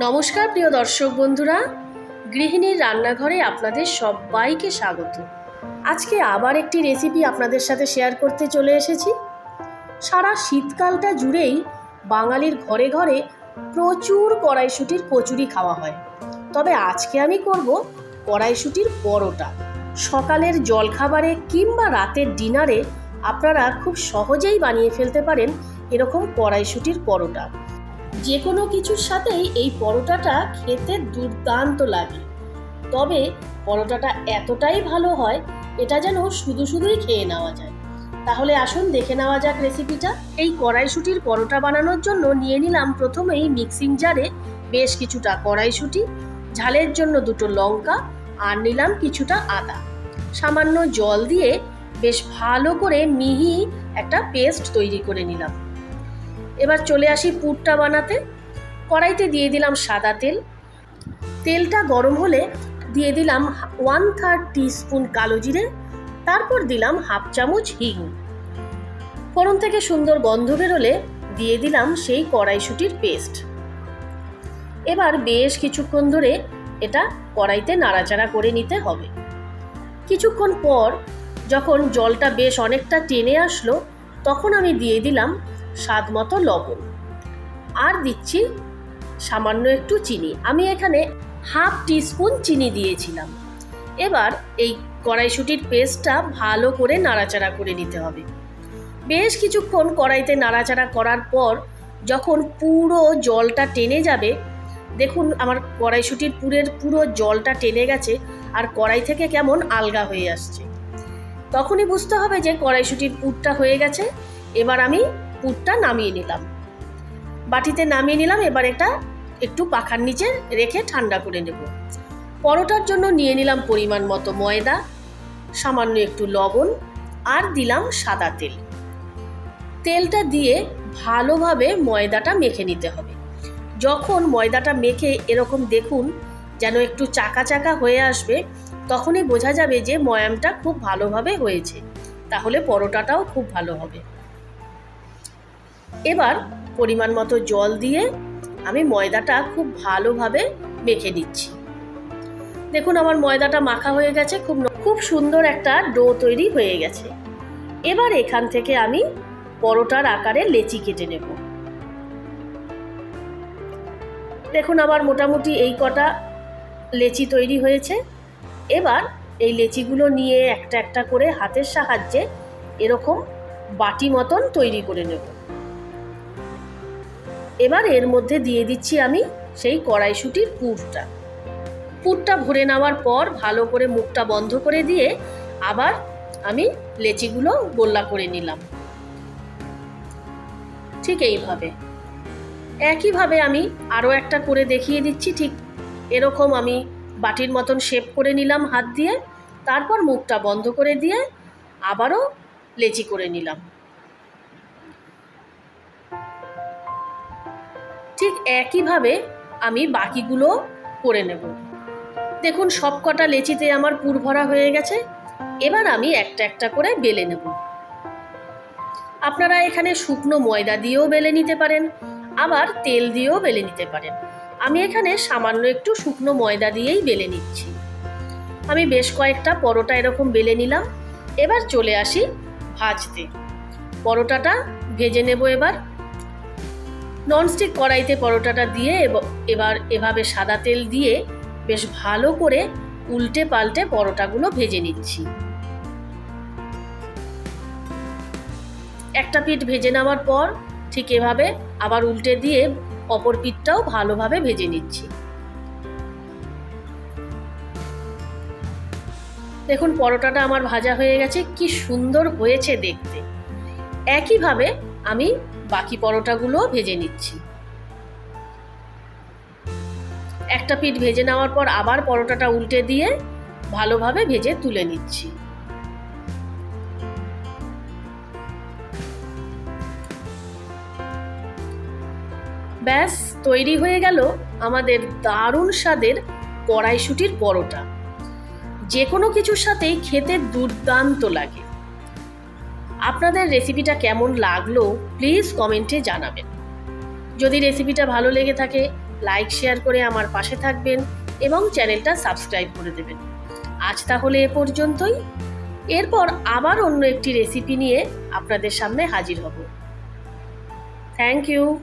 নমস্কার প্রিয় দর্শক বন্ধুরা, গৃহিণীর রান্নাঘরে আপনাদের সবাইকে স্বাগত। আজকে আবার একটি রেসিপি আপনাদের সাথে শেয়ার করতে চলে এসেছি। সারা শীতকালটা জুড়েই বাঙালির ঘরে ঘরে প্রচুর কড়াইশুটির কচুরি খাওয়া হয়। তবে আজকে আমি করব কড়াইশুটির পরোটা। সকালের জলখাবারে কিংবা রাতের ডিনারে আপনারা খুব সহজেই বানিয়ে ফেলতে পারেন এরকম কড়াইশুটির পরোটা। যে কোনো কিছুর সাথেই এই পরোটাটা খেতে দুর্দান্ত লাগে। তবে পরোটাটা এতটাই ভালো হয়, এটা যেন শুধু শুধুই খেয়ে নেওয়া যায়। তাহলে আসুন দেখে নেওয়া যাক রেসিপিটা এই কড়াইশুটির পরোটা বানানোর জন্য নিয়ে নিলাম প্রথমেই মিক্সিং জারে বেশ কিছুটা কড়াইশুটি, ঝালের জন্য দুটো লঙ্কা, আর নিলাম কিছুটা আদা। সামান্য জল দিয়ে বেশ ভালো করে মিহি একটা পেস্ট তৈরি করে নিলাম। এবার চলে আসি পুরটা বানাতে। কড়াইতে দিয়ে দিলাম সাদা তেল। তেলটা গরম হলে দিয়ে দিলাম ওয়ান থার্ড টিস্পুন কালো জিরে। তারপর দিলাম হাফ চামচ হিং। ফোড়ন থেকে সুন্দর গন্ধ বেরোলে দিয়ে দিলাম সেই কড়াইশুটির পেস্ট। এবার বেশ কিছুক্ষণ ধরে এটা কড়াইতে নাড়াচাড়া করে নিতে হবে। কিছুক্ষণ পর যখন জলটা বেশ অনেকটা টেনে আসলো, তখন আমি দিয়ে দিলাম স্বাদ মতো লবণ। আর দিচ্ছি সামান্য একটু চিনি। আমি এখানে হাফ টিস্পুন চিনি দিয়েছিলাম। এবার এই কড়াইশুটির পেস্টটা ভালো করে নাড়াচাড়া করে নিতে হবে। বেশ কিছুক্ষণ কড়াইতে নাড়াচাড়া করার পর যখন পুরো জলটা টেনে যাবে, দেখুন আমার কড়াইশুটির পুরের পুরো জলটা টেনে গেছে আর কড়াই থেকে কেমন আলগা হয়ে আসছে। তখনই বুঝতে হবে যে কড়াইশুটির পুরটা হয়ে গেছে। এবার আমি পুরটা নামিয়ে নিলাম। বাটিতে নামিয়ে নিলাম, এবার এটা একটু পাখার নিচে রেখে ঠান্ডা করে নেব। পরোটার জন্য নিয়ে নিলাম পরিমাণ মতো ময়দা, সামান্য একটু লবণ আর দিলাম সাদা তেল। তেলটা দিয়ে ভালোভাবে ময়দাটা মেখে নিতে হবে। যখন ময়দাটা মেখে এরকম দেখুন, যেন একটু চাকা চাকা হয়ে আসবে, তখনই বোঝা যাবে যে ময়ামটা খুব ভালোভাবে হয়েছে। তাহলে পরোটাটাও খুব ভালো হবে। এবার পরিমাণ মতো জল দিয়ে আমি ময়দাটা খুব ভালোভাবে মেখে দিচ্ছি দেখুন আমার ময়দাটা মাখা হয়ে গেছে, খুব খুব সুন্দর একটা ডো তৈরি হয়ে গেছে। এবার এখান থেকে আমি পরোটার আকারে লেচি কেটে নেব। দেখুন আমার মোটামুটি এই কটা লেচি তৈরি হয়েছে। এবার এই লেচিগুলো নিয়ে একটা একটা করে হাতের সাহায্যে এরকম বাটি মতন তৈরি করে নেব। এবার এর মধ্যে দিয়ে দিচ্ছি আমি সেই কড়াইশুটির পুরটা। পুরটা ভরে নেওয়ার পর ভালো করে মুখটা বন্ধ করে দিয়ে আবার আমি লেচিগুলো গোল্লা করে নিলাম। ঠিক এইভাবে। একইভাবে আমি আরও একটা করে দেখিয়ে দিচ্ছি, ঠিক এরকম আমি বাটির মতন শেপ করে নিলাম হাত দিয়ে। তারপর মুখটা বন্ধ করে দিয়ে আবারও লেচি করে নিলাম। ঠিক একইভাবে আমি বাকিগুলো করে নেব। দেখুন সব কটা লেচিতে আমার পুর ভরা হয়ে গেছে। এবার আমি একটা একটা করে বেলে নেব। আপনারা এখানে শুকনো ময়দা দিয়েও বেলে নিতে পারেন, আবার তেল দিয়েও বেলে নিতে পারেন। আমি এখানে সামান্য একটু শুকনো ময়দা দিয়েই বেলে নিচ্ছি। আমি বেশ কয়েকটা পরোটা এরকম বেলে নিলাম। এবার চলে আসি ভাজতে। পরোটাটা ভেজে নেব এবার। ননস্টিক কড়াইতে পরোটাটা দিয়ে এবার এভাবে সাদা তেল দিয়ে বেশ ভালো করে উল্টে পাল্টে পরোটাগুলো ভেজে নিচ্ছি। একটা পিঠ ভেজে নেওয়ার পর ঠিক এভাবে আবার উল্টে দিয়ে অপর পিঠটাও ভালোভাবে ভেজে নিচ্ছি। দেখুন পরোটাটা আমার ভাজা হয়ে গেছে, কি সুন্দর হয়েছে দেখতে। একইভাবে আমি বাকি পরোটাগুলো ভেজে নিচ্ছি। একটা পিঠ ভেজে নেওয়ার পর আবার পরোটাটা উল্টে দিয়ে ভালোভাবে ভেজে তুলে নিচ্ছি। ব্যাস, তৈরি হয়ে গেল আমাদের দারুণ স্বাদের কড়াইশুটির পরোটা। যে কোনো কিছুর সাথেই খেতে দুর্দান্ত লাগে। আপনাদের রেসিপিটা কেমন লাগল প্লিজ কমেন্টে জানাবেন। যদি রেসিপিটা ভালো লেগে থাকে লাইক শেয়ার করে আমার পাশে থাকবেন এবং চ্যানেলটা সাবস্ক্রাইব করে দেবেন। আজ তাহলে এ পর্যন্তই। এরপর আবার অন্য একটি রেসিপি নিয়ে আপনাদের সামনে হাজির হব। Thank you